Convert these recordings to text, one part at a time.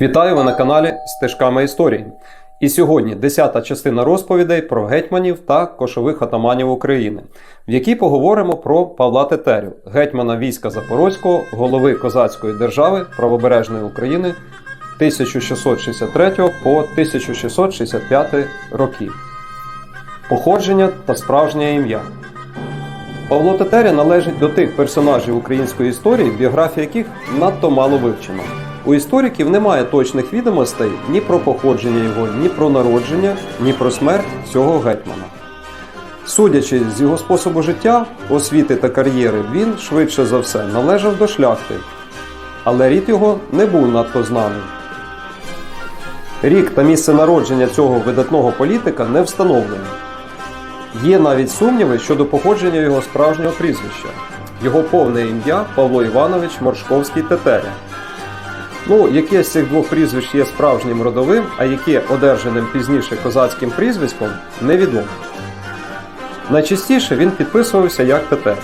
Вітаю ви на каналі Стежками історії. І сьогодні 10-та частина розповідей про гетьманів та кошових атаманів України, в якій поговоримо про Павла Тетерю, гетьмана війська Запорозького, голови козацької держави правобережної України 1663 по 1665 роки. Походження та справжнє ім'я. Павло Тетеря належить до тих персонажів української історії, біографія яких надто мало вивчена. У істориків немає точних відомостей ні про походження його, ні про народження, ні про смерть цього гетьмана. Судячи з його способу життя, освіти та кар'єри, він швидше за все належав до шляхти, але рід його не був надто знаний. Рік та місце народження цього видатного політика не встановлені. Є навіть сумніви щодо походження його справжнього прізвища. Його повне ім'я Павло Іванович Моршковський Тетеря. Ну, яке з цих двох прізвищ є справжнім родовим, а яке одержаним пізніше козацьким прізвиськом, невідомо. Найчастіше він підписувався як Тетеря.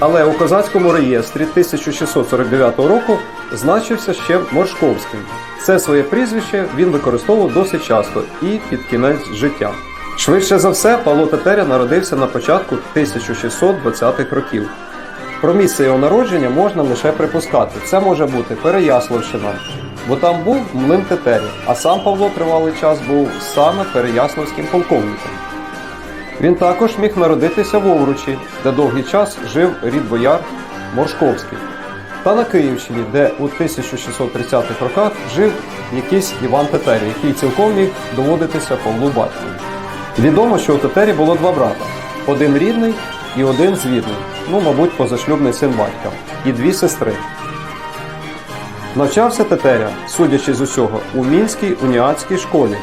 Але у козацькому реєстрі 1649 року значився ще Моршковським. Це своє прізвище він використовував досить часто і під кінець життя. Швидше за все, Павло Тетеря народився на початку 1620-х років. Про місце його народження можна лише припускати. Це може бути Переяславщина, бо там був млин Тетері, а сам Павло тривалий час був саме Переяславським полковником. Він також міг народитися в Овручі, де довгий час жив рід бояр Моршковський, та на Київщині, де у 1630-х роках жив якийсь Іван Тетері, який цілком міг доводитися Павлу батькові. Відомо, що у Тетері було два брата: один рідний і один звідний, ну, мабуть, позашлюбний син батька, і дві сестри. Навчався Тетеря, судячи з усього, у Мінській уніатській школі.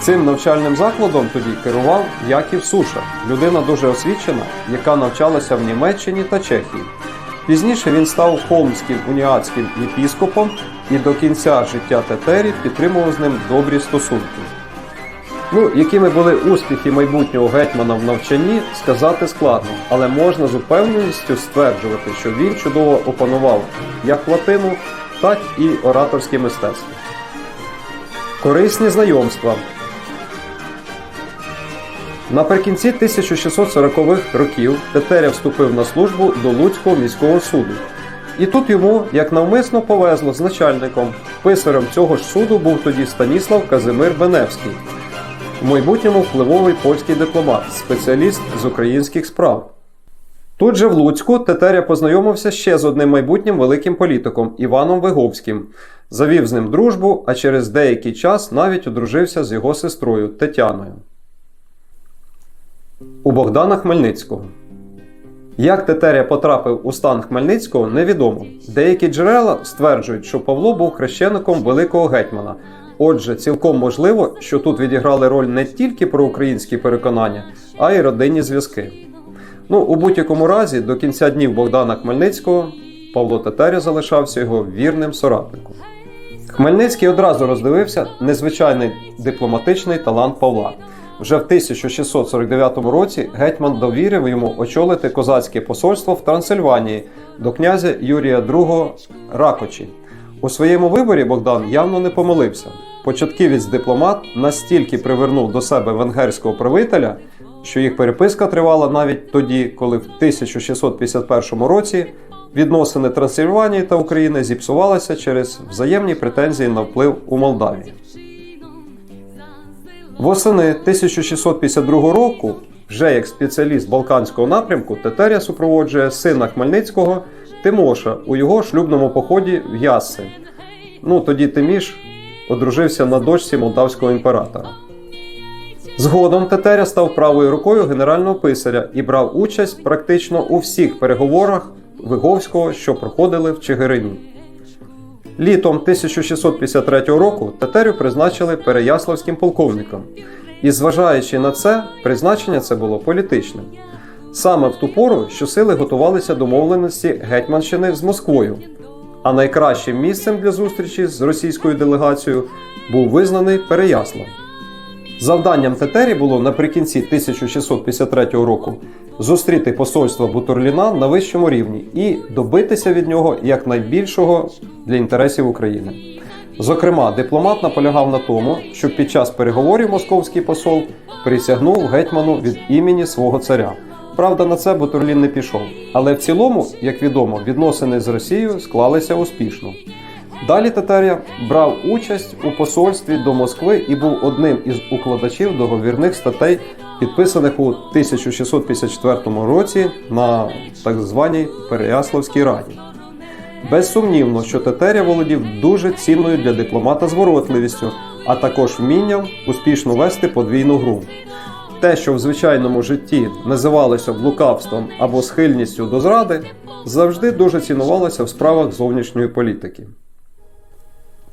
Цим навчальним закладом тоді керував Яків Суша, людина дуже освічена, яка навчалася в Німеччині та Чехії. Пізніше він став холмським уніатським єпіскопом і до кінця життя Тетері підтримував з ним добрі стосунки. Ну, якими були успіхи майбутнього гетьмана в навчанні, сказати складно, але можна з упевненістю стверджувати, що він чудово опанував як латину, так і ораторське мистецтво. Корисні знайомства. Наприкінці 1640-х років Тетеря вступив на службу до Луцького міського суду. І тут йому, як навмисно, повезло з начальником. Писарем цього ж суду був тоді Станіслав Казимир Беневський, в майбутньому впливовий польський дипломат, спеціаліст з українських справ. Тут же в Луцьку Тетеря познайомився ще з одним майбутнім великим політиком Іваном Виговським, завів з ним дружбу, а через деякий час навіть одружився з його сестрою Тетяною. У Богдана Хмельницького. Як Тетеря потрапив у стан Хмельницького, невідомо. Деякі джерела стверджують, що Павло був хрещеником великого гетьмана. Отже, цілком можливо, що тут відіграли роль не тільки проукраїнські переконання, а й родинні зв'язки. Ну, у будь-якому разі, до кінця днів Богдана Хмельницького Павло Тетеря залишався його вірним соратником. Хмельницький одразу роздивився незвичайний дипломатичний талант Павла. Вже в 1649 році гетьман довірив йому очолити козацьке посольство в Трансильванії до князя Юрія II Ракочі. У своєму виборі Богдан явно не помилився. Початківець дипломат настільки привернув до себе венгерського правителя, що їх переписка тривала навіть тоді, коли в 1651 році відносини Трансильванії та України зіпсувалися через взаємні претензії на вплив у Молдавії. Восени 1652 року, вже як спеціаліст Балканського напрямку, Тетеря супроводжує сина Хмельницького Тимоша у його шлюбному поході в Ясси. Ну, тоді Тиміш одружився на дочці молдавського імператора. Згодом Тетеря став правою рукою генерального писаря і брав участь практично у всіх переговорах Виговського, що проходили в Чигирині. Літом 1653 року Тетерю призначили Переяславським полковником, і, зважаючи на це, призначення це було політичним. Саме в ту пору, що сили готувалися домовленості Гетьманщини з Москвою, а найкращим місцем для зустрічі з російською делегацією був визнаний Переяслав. Завданням Тетері було наприкінці 1653 року зустріти посольство Бутурліна на вищому рівні і добитися від нього якнайбільшого для інтересів України. Зокрема, дипломат наполягав на тому, щоб під час переговорів московський посол присягнув гетьману від імені свого царя. Правда, на це Бутурлін не пішов. Але в цілому, як відомо, відносини з Росією склалися успішно. Далі Тетеря брав участь у посольстві до Москви і був одним із укладачів договірних статей, підписаних у 1654 році на так званій Переяславській раді. Безсумнівно, що Тетеря володів дуже цінною для дипломата зворотливістю, а також вмінням успішно вести подвійну гру. Те, що в звичайному житті називалося б лукавством або схильністю до зради, завжди дуже цінувалося в справах зовнішньої політики.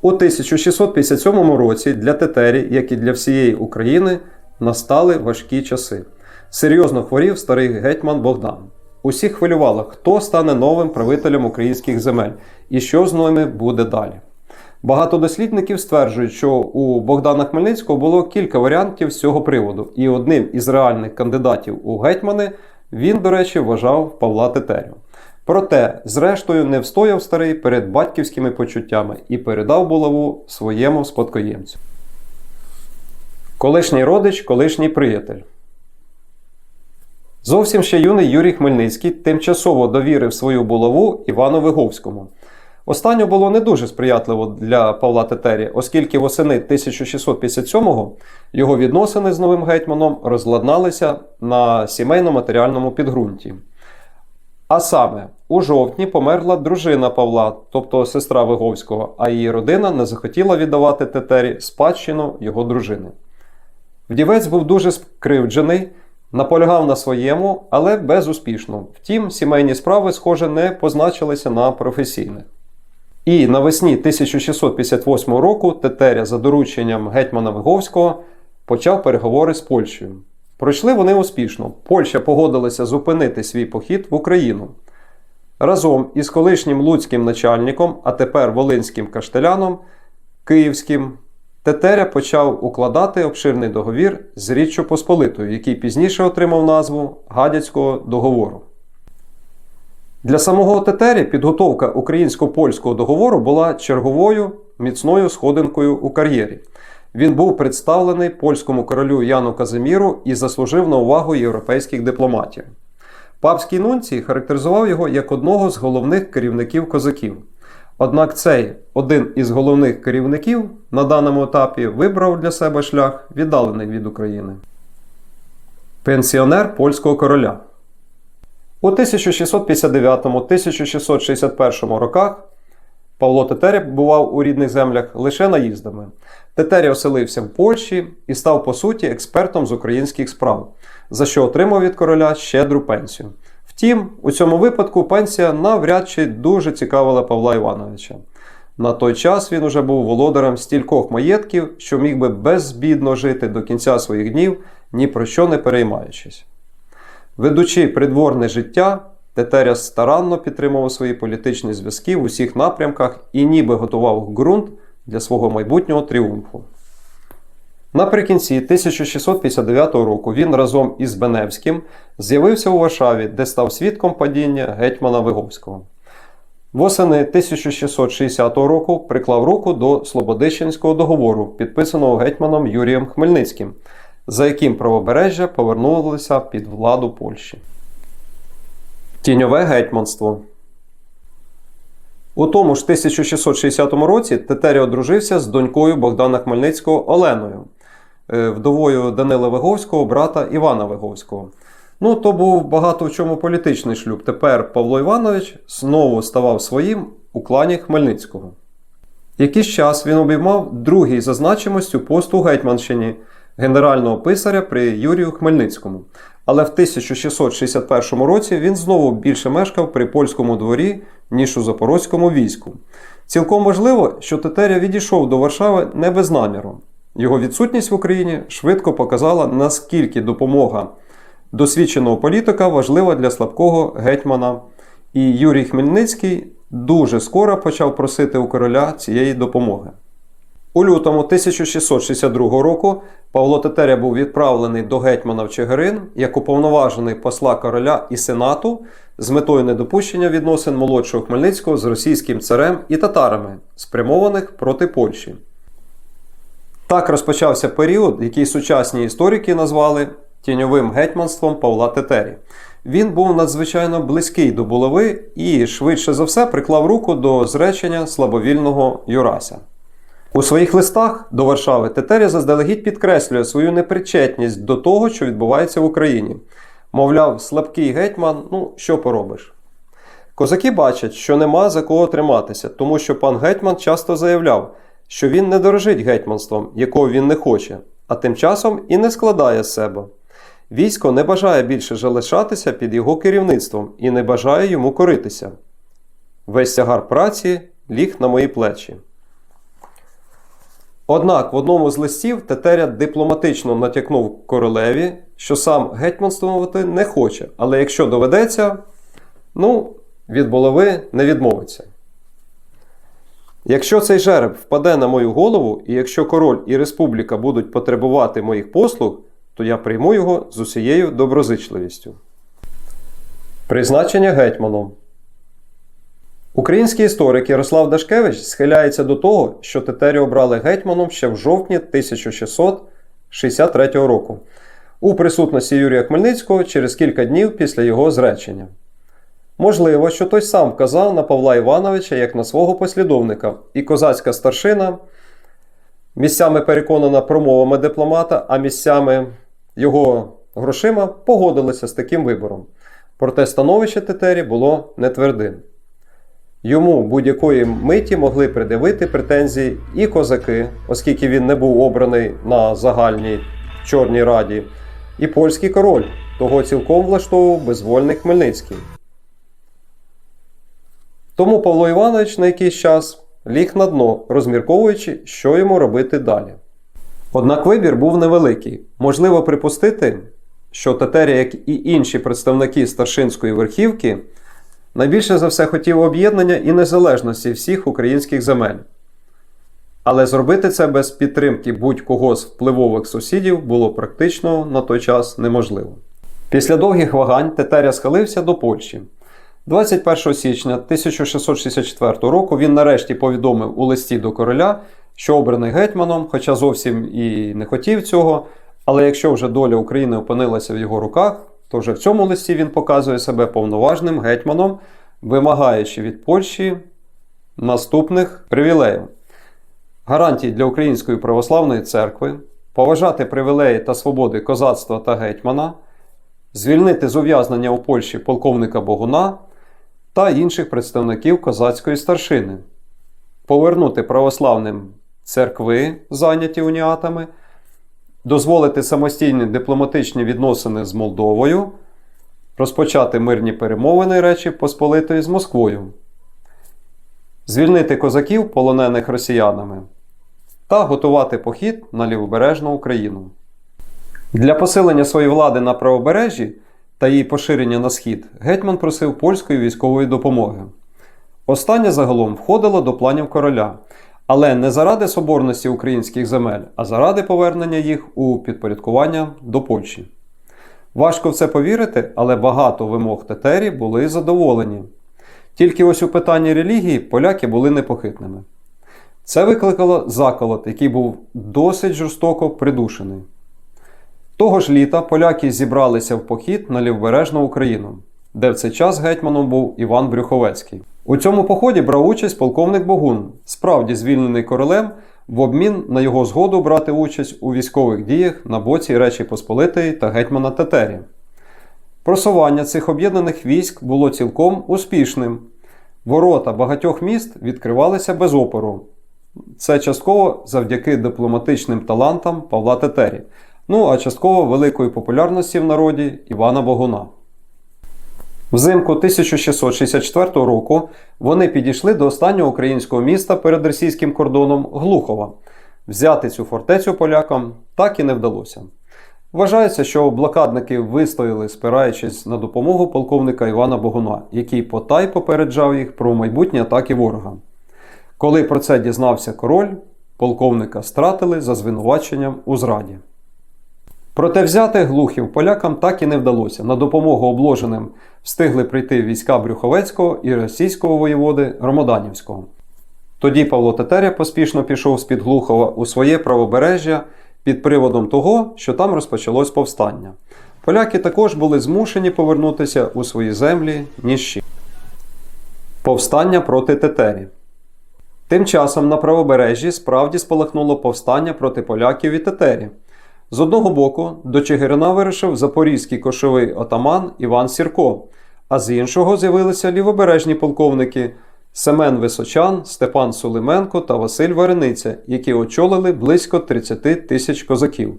У 1657 році для Тетері, як і для всієї України, настали важкі часи. Серйозно хворів старий гетьман Богдан. Усіх хвилювало, хто стане новим правителем українських земель і що з ними буде далі. Багато дослідників стверджують, що у Богдана Хмельницького було кілька варіантів з цього приводу, і одним із реальних кандидатів у гетьмани він, до речі, вважав Павла Тетерю. Проте, зрештою, не встояв старий перед батьківськими почуттями і передав булаву своєму спадкоємцю. Колишній родич, колишній приятель. Зовсім ще юний Юрій Хмельницький тимчасово довірив свою булаву Івану Виговському. Останнє було не дуже сприятливо для Павла Тетері, оскільки восени 1657-го його відносини з новим гетьманом розладналися на сімейно-матеріальному підґрунті. А саме, у жовтні померла дружина Павла, тобто сестра Виговського, а її родина не захотіла віддавати Тетері спадщину його дружини. Вдівець був дуже скривджений, наполягав на своєму, але безуспішно. Втім, сімейні справи, схоже, не позначилися на професійних. І навесні 1658 року Тетеря за дорученням гетьмана Виговського почав переговори з Польщею. Пройшли вони успішно. Польща погодилася зупинити свій похід в Україну. Разом із колишнім луцьким начальником, а тепер волинським каштеляном Київським, Тетеря почав укладати обширний договір з Річчю Посполитою, який пізніше отримав назву Гадяцького договору. Для самого Тетері підготовка українсько-польського договору була черговою міцною сходинкою у кар'єрі. Він був представлений польському королю Яну Казиміру і заслужив на увагу європейських дипломатів. Папський нунцій характеризував його як одного з головних керівників козаків. Однак цей один із головних керівників на даному етапі вибрав для себе шлях, віддалений від України. Пенсіонер польського короля. У 1659-1661 роках Павло Тетеря бував у рідних землях лише наїздами. Тетеря оселився в Польщі і став по суті експертом з українських справ, за що отримав від короля щедру пенсію. Втім, у цьому випадку пенсія навряд чи дуже цікавила Павла Івановича. На той час він уже був володарем стількох маєтків, що міг би безбідно жити до кінця своїх днів, ні про що не переймаючись. Ведучи придворне життя, Тетеря старанно підтримував свої політичні зв'язки в усіх напрямках і ніби готував ґрунт для свого майбутнього тріумфу. Наприкінці 1659 року він разом із Беневським з'явився у Варшаві, де став свідком падіння гетьмана Виговського. Восени 1660 року приклав руку до Слободищенського договору, підписаного гетьманом Юрієм Хмельницьким, за яким правобережжя повернулося під владу Польщі. Тіньове гетьманство. У тому ж 1660 році Тетеря одружився з донькою Богдана Хмельницького Оленою, е, вдовою Данила Виговського, брата Івана Виговського. Ну, то був багато в чому політичний шлюб. Тепер Павло Іванович знову ставав своїм у клані Хмельницького. Якийсь час він обіймав другий за значимостю пост у Гетьманщині генерального писаря при Юрію Хмельницькому. Але в 1661 році він знову більше мешкав при польському дворі, ніж у запорозькому війську. Цілком можливо, що Тетеря відійшов до Варшави не без наміру. Його відсутність в Україні швидко показала, наскільки допомога досвідченого політика важлива для слабкого гетьмана. І Юрій Хмельницький дуже скоро почав просити у короля цієї допомоги. У лютому 1662 року Павло Тетеря був відправлений до гетьмана в Чигирин як уповноважений посла короля і сенату з метою недопущення відносин молодшого Хмельницького з російським царем і татарами, спрямованих проти Польщі. Так розпочався період, який сучасні історики назвали тіньовим гетьманством Павла Тетері. Він був надзвичайно близький до булави і, швидше за все, приклав руку до зречення слабовільного Юрася. У своїх листах до Варшави Тетеря заздалегідь підкреслює свою непричетність до того, що відбувається в Україні. Мовляв, слабкий гетьман, ну що поробиш. Козаки бачать, що нема за кого триматися, тому що пан гетьман часто заявляв, що він не дорожить гетьманством, якого він не хоче, а тим часом і не складає з себе. Військо не бажає більше залишатися під його керівництвом і не бажає йому коритися. Весь тягар праці ліг на мої плечі. Однак в одному з листів Тетеря дипломатично натякнув королеві, що сам гетьманствувати не хоче, але якщо доведеться, ну, від булави не відмовиться. Якщо цей жереб впаде на мою голову, і якщо король і республіка будуть потребувати моїх послуг, то я прийму його з усією доброзичливістю. Призначення гетьманом. Український історик Ярослав Дашкевич схиляється до того, що Тетерю обрали гетьманом ще в жовтні 1663 року у присутності Юрія Хмельницького через кілька днів після його зречення. Можливо, що той сам вказав на Павла Івановича як на свого послідовника, і козацька старшина, місцями переконана промовами дипломата, а місцями його грошима погодилися з таким вибором. Проте становище Тетері було нетвердим. Йому будь-якої миті могли придивити претензії і козаки, оскільки він не був обраний на загальній Чорній Раді, і польський король, того цілком влаштовував безвольний Хмельницький. Тому Павло Іванович на якийсь час ліг на дно, розмірковуючи, що йому робити далі. Однак вибір був невеликий. Можливо припустити, що Тетеря, як і інші представники старшинської верхівки, найбільше за все хотів об'єднання і незалежності всіх українських земель. Але зробити це без підтримки будь-кого з впливових сусідів було практично на той час неможливо. Після довгих вагань Тетеря схилився до Польщі. 21 січня 1664 року він нарешті повідомив у листі до короля, що обраний гетьманом, хоча зовсім і не хотів цього, але якщо вже доля України опинилася в його руках, то вже в цьому листі він показує себе повноважним гетьманом, вимагаючи від Польщі наступних привілеїв: гарантій для Української православної церкви, поважати привілеї та свободи козацтва та гетьмана, звільнити з ув'язнення у Польщі полковника Богуна та інших представників козацької старшини, повернути православним церкви, зайняті уніатами, дозволити самостійні дипломатичні відносини з Молдовою, розпочати мирні перемовини Речі Посполитої з Москвою, звільнити козаків, полонених росіянами, та готувати похід на лівобережну Україну. Для посилення своєї влади на правобережжі та її поширення на схід гетьман просив польської військової допомоги. Останнє загалом входило до планів короля, але не заради соборності українських земель, а заради повернення їх у підпорядкування до Польщі. Важко в це повірити, але багато вимог Тетері були задоволені. Тільки ось у питанні релігії поляки були непохитними. Це викликало заколот, який був досить жорстоко придушений. Того ж літа поляки зібралися в похід на лівбережну Україну, де в цей час гетьманом був Іван Брюховецький. У цьому поході брав участь полковник Богун, справді звільнений королем, в обмін на його згоду брати участь у військових діях на боці Речі Посполитої та гетьмана Тетері. Просування цих об'єднаних військ було цілком успішним. Ворота багатьох міст відкривалися без опору. Це частково завдяки дипломатичним талантам Павла Тетері, ну а частково великої популярності в народі Івана Богуна. Взимку 1664 року вони підійшли до останнього українського міста перед російським кордоном Глухова. Взяти цю фортецю полякам так і не вдалося. Вважається, що блокадники вистояли, спираючись на допомогу полковника Івана Богуна, який потай попереджав їх про майбутні атаки ворога. Коли про це дізнався король, Полковника стратили за звинуваченням у зраді. Проте взяти глухів полякам так і не вдалося. На допомогу обложеним встигли прийти війська Брюховецького і російського воєводи Ромоданівського. Тоді Павло Тетеря поспішно пішов з-під Глухова у своє правобережжя під приводом того, що там розпочалось повстання. Поляки також були змушені повернутися у свої землі ніжчі. Повстання проти Тетері. Тим часом на правобережжі справді спалахнуло повстання проти поляків і Тетері. З одного боку, до Чигирина вирішив запорізький кошовий отаман Іван Сірко, а з іншого з'явилися лівобережні полковники Семен Височан, Степан Сулименко та Василь Варениця, які очолили близько 30 тисяч козаків.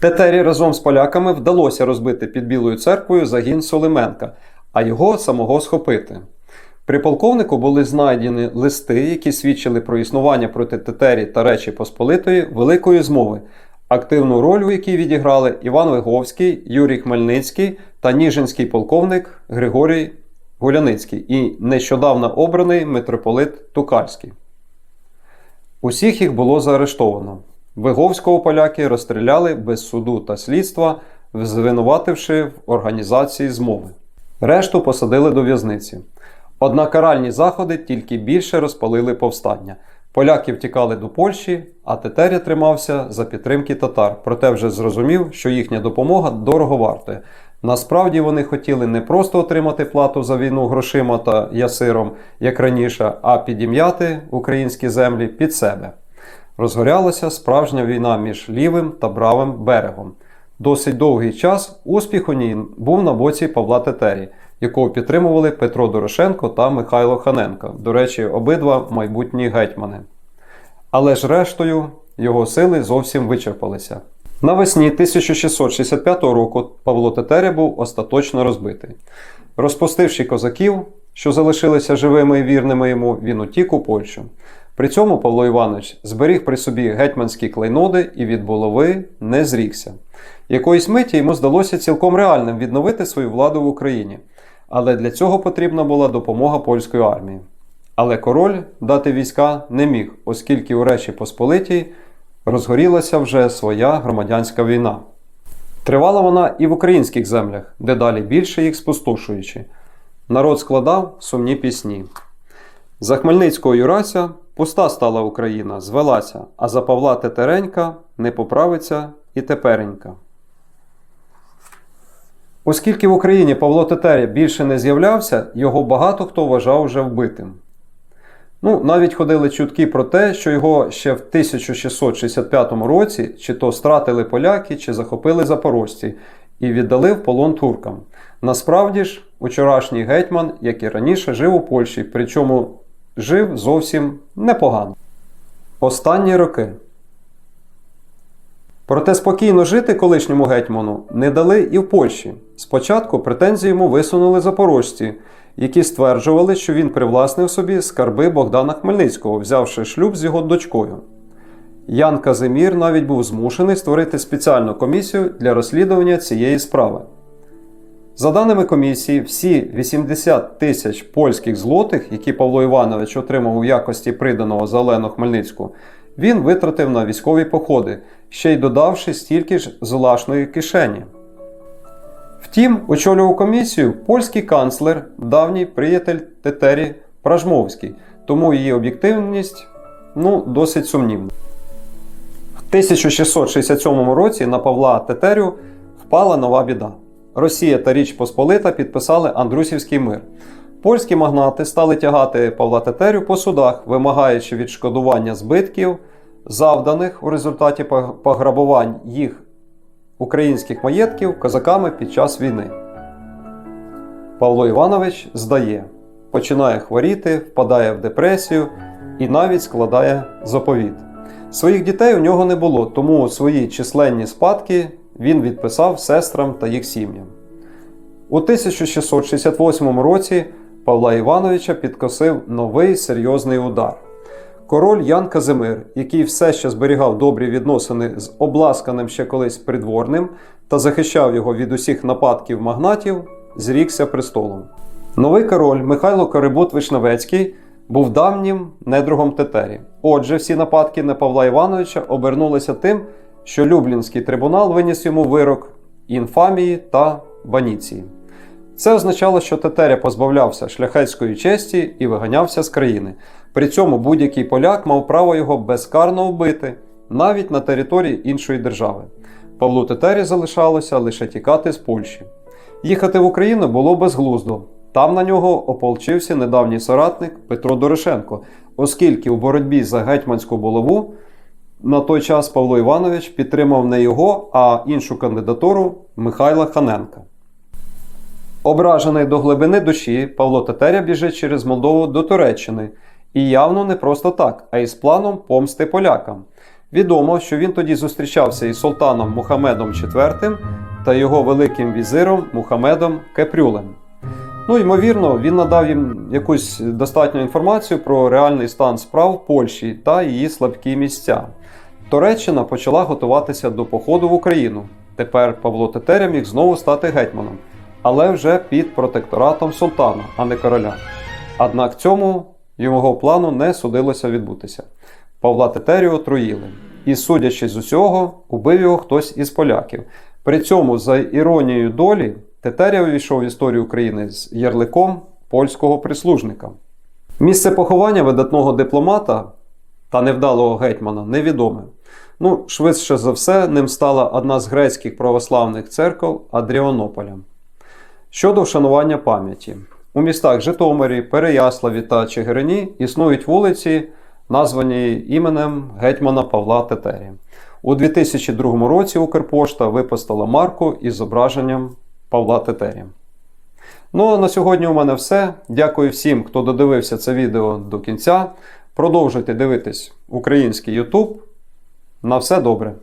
Тетері разом з поляками вдалося розбити під Білою церквою загін Солименка, а його самого схопити. При полковнику були знайдені листи, які свідчили про існування проти Тетері та Речі Посполитої Великої змови, активну роль у якій відіграли Іван Виговський, Юрій Хмельницький та ніжинський полковник Григорій Гуляницький і нещодавно обраний митрополит Тукарський. Усіх їх було заарештовано. Виговського поляки розстріляли без суду та слідства, звинувативши в організації змови. Решту посадили до в'язниці. Однак каральні заходи тільки більше розпалили повстання. Поляки втікали до Польщі, а Тетеря тримався за підтримки татар, проте вже зрозумів, що їхня допомога дорого вартує. Насправді вони хотіли не просто отримати плату за війну грошима та ясиром, як раніше, а підім'яти українські землі під себе. Розгорялася справжня війна між лівим та правим берегом. Досить довгий час успіх у ній був на боці Павла Тетері, якого підтримували Петро Дорошенко та Михайло Ханенко, до речі, обидва майбутні гетьмани. Але ж рештою його сили зовсім вичерпалися. Навесні 1665 року Павло Тетеря був остаточно розбитий. Розпустивши козаків, що залишилися живими і вірними йому, він утік у Польщу. При цьому Павло Іванович зберіг при собі гетьманські клейноди і від булави не зрікся. Якоїсь миті йому здалося цілком реальним відновити свою владу в Україні, але для цього потрібна була допомога польської армії. Але король дати війська не міг, оскільки у Речі Посполитій розгорілася вже своя громадянська війна. Тривала вона і в українських землях, дедалі більше їх спустошуючи. Народ складав сумні пісні. За Хмельницького Юрася пуста стала Україна, звелася, а за Павла Тетеренька не поправиться і теперенька. Оскільки в Україні Павло Тетеря більше не з'являвся, його багато хто вважав вже вбитим. Ну, навіть ходили чутки про те, що його ще в 1665 році чи то стратили поляки, чи захопили запорожці і віддали в полон туркам. Насправді ж, учорашній гетьман, як і раніше, жив у Польщі, причому жив зовсім непогано. Останні роки. Проте спокійно жити колишньому гетьману не дали і в Польщі. Спочатку претензії йому висунули запорожці, які стверджували, що він привласнив собі скарби Богдана Хмельницького, взявши шлюб з його дочкою. Ян Казимір навіть був змушений створити спеціальну комісію для розслідування цієї справи. За даними комісії, всі 80 тисяч польських злотих, які Павло Іванович отримав у якості приданого за Олену Хмельницьку, він витратив на військові походи, ще й додавши стільки ж з власної кишені. Втім, очолював комісію польський канцлер, давній приятель Тетері Пражмовський, тому її об'єктивність ну, досить сумнівна. В 1667 році на Павла Тетерю впала нова біда. Росія та Річ Посполита підписали Андрусівський мир. Польські магнати стали тягати Павла Тетерю по судах, вимагаючи відшкодування збитків, завданих у результаті пограбувань їх українських маєтків козаками під час війни. Павло Іванович здає, починає хворіти, впадає в депресію і навіть складає заповіт. Своїх дітей у нього не було, тому свої численні спадки він відписав сестрам та їх сім'ям. У 1668 році Павла Івановича підкосив новий серйозний удар. Король Ян Казимир, який все ще зберігав добрі відносини з обласканим ще колись придворним та захищав його від усіх нападків магнатів, зрікся престолом. Новий король Михайло Карибут Вишневецький був давнім недругом Тетері. Отже, всі нападки на Павла Івановича обернулися тим, що Люблінський трибунал виніс йому вирок інфамії та баніції. Це означало, що Тетеря позбавлявся шляхетської честі і виганявся з країни. При цьому будь-який поляк мав право його безкарно вбити, навіть на території іншої держави. Павлу Тетері залишалося лише тікати з Польщі. Їхати в Україну було безглуздо. Там на нього ополчився недавній соратник Петро Дорошенко, оскільки у боротьбі за гетьманську булаву на той час Павло Іванович підтримав не його, а іншу кандидатуру Михайла Ханенка. Ображений до глибини душі, Павло Тетеря біжить через Молдову до Туреччини. І явно не просто так, а із планом помсти полякам. Відомо, що він тоді зустрічався із султаном Мухамедом IV та його великим візиром Мухамедом Кепрюлем. Ну, ймовірно, він надав їм якусь достатню інформацію про реальний стан справ Польщі та її слабкі місця. Туреччина почала готуватися до походу в Україну. Тепер Павло Тетеря міг знову стати гетьманом, але вже під протекторатом султана, а не короля. Однак цьому його плану не судилося відбутися. Павла Тетерію отруїли. І, судячи з усього, убив його хтось із поляків. При цьому, за іронією долі, Тетеря увійшов в історію України з ярликом польського прислужника. Місце поховання видатного дипломата та невдалого гетьмана невідоме. Ну, швидше за все, ним стала одна з грецьких православних церков Адріонополя. Щодо вшанування пам'яті, у містах Житомирі, Переяславі та Чигирині існують вулиці, названі іменем гетьмана Павла Тетері. У 2002 році Укрпошта випустила марку із зображенням Павла Тетері. Ну а на сьогодні у мене все. Дякую всім, хто додивився це відео до кінця. Продовжуйте дивитись український YouTube. На все добре!